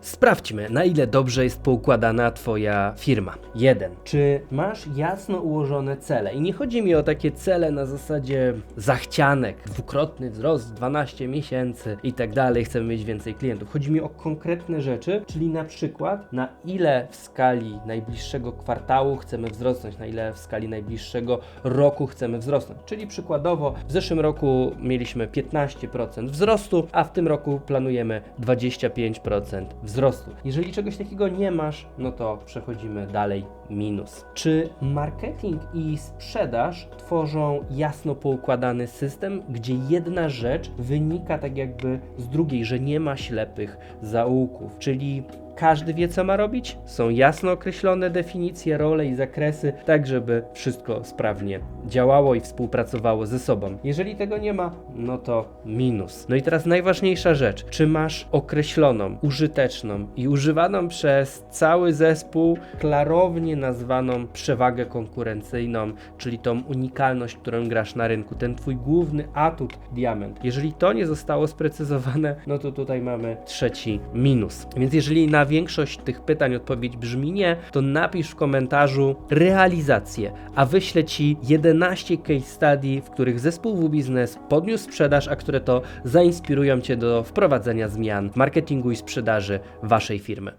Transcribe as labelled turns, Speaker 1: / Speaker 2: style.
Speaker 1: Sprawdźmy, na ile dobrze jest poukładana Twoja firma. 1. Czy masz jasno ułożone cele? I nie chodzi mi o takie cele na zasadzie zachcianek, dwukrotny wzrost, 12 miesięcy i tak dalej, chcemy mieć więcej klientów. Chodzi mi o konkretne rzeczy, czyli na przykład na ile w skali najbliższego kwartału chcemy wzrosnąć, na ile w skali najbliższego roku chcemy wzrosnąć. Czyli przykładowo w zeszłym roku mieliśmy 15% wzrostu, a w tym roku planujemy 25% wzrostu. Jeżeli czegoś takiego nie masz, no to przechodzimy dalej. Minus. Czy marketing i sprzedaż tworzą jasno poukładany system, gdzie jedna rzecz wynika tak jakby z drugiej, że nie ma ślepych zaułków, czyli każdy wie, co ma robić, są jasno określone definicje, role i zakresy, tak żeby wszystko sprawnie działało i współpracowało ze sobą. Jeżeli tego nie ma, no to minus. No i teraz najważniejsza rzecz, czy masz określoną, użyteczną i używaną przez cały zespół klarownie nazwaną przewagę konkurencyjną, czyli tą unikalność, którą grasz na rynku, ten twój główny atut, diament. Jeżeli to nie zostało sprecyzowane, no to tutaj mamy trzeci minus. Więc jeżeli na większość tych pytań odpowiedź brzmi nie, to napisz w komentarzu realizację, a wyślę Ci 11 case study, w których zespół W-Biznes podniósł sprzedaż, a które to zainspirują Cię do wprowadzenia zmian w marketingu i sprzedaży Waszej firmy.